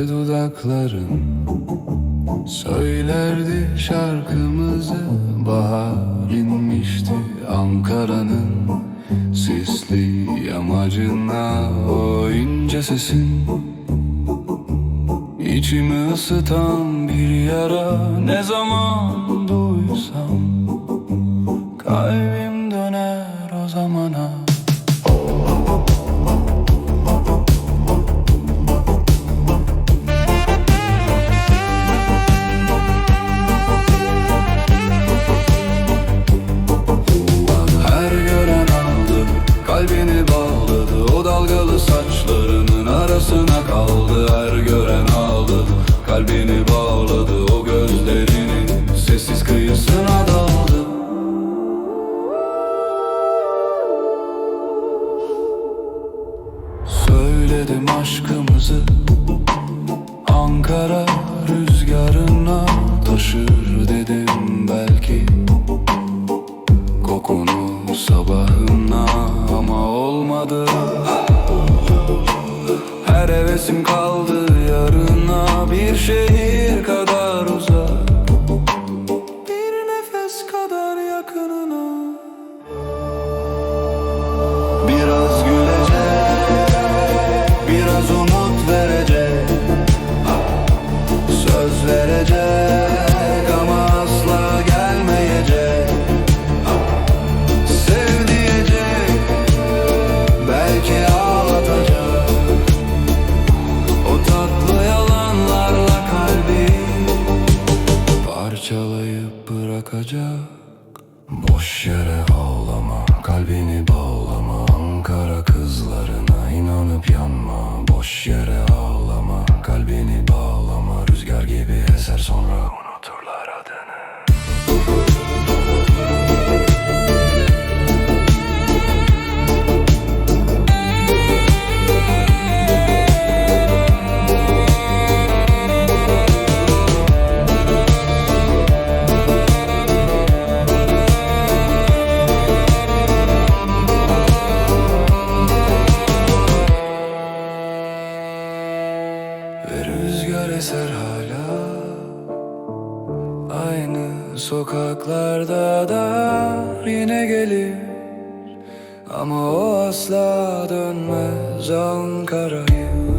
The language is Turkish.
Ve dudakların Söylerdi şarkımızı. Bahar inmişti Ankara'nın Sisli yamacına. O ince sesin İçimi ısıtan bir yara. Ne zaman duysam Kalbim Kalbini bağladı. O dalgalı saçlarının arasına kaldı. Her gören aldı Kalbini bağladı. O gözlerinin sessiz kıyısına daldı. Söyledim aşkımızı. Ankara rüzgarına Kokunu sabahına ama olmadı. Her hevesim kaldı yarına Bir şehir kadar uzak. Bir nefes kadar yakınına Parçalayıp bırakacak. Boş yere ağlama Kalbini bağlama rüzgar eser hala. Aynı sokaklarda da yine gelir. Ama o asla dönmez Ankara'yı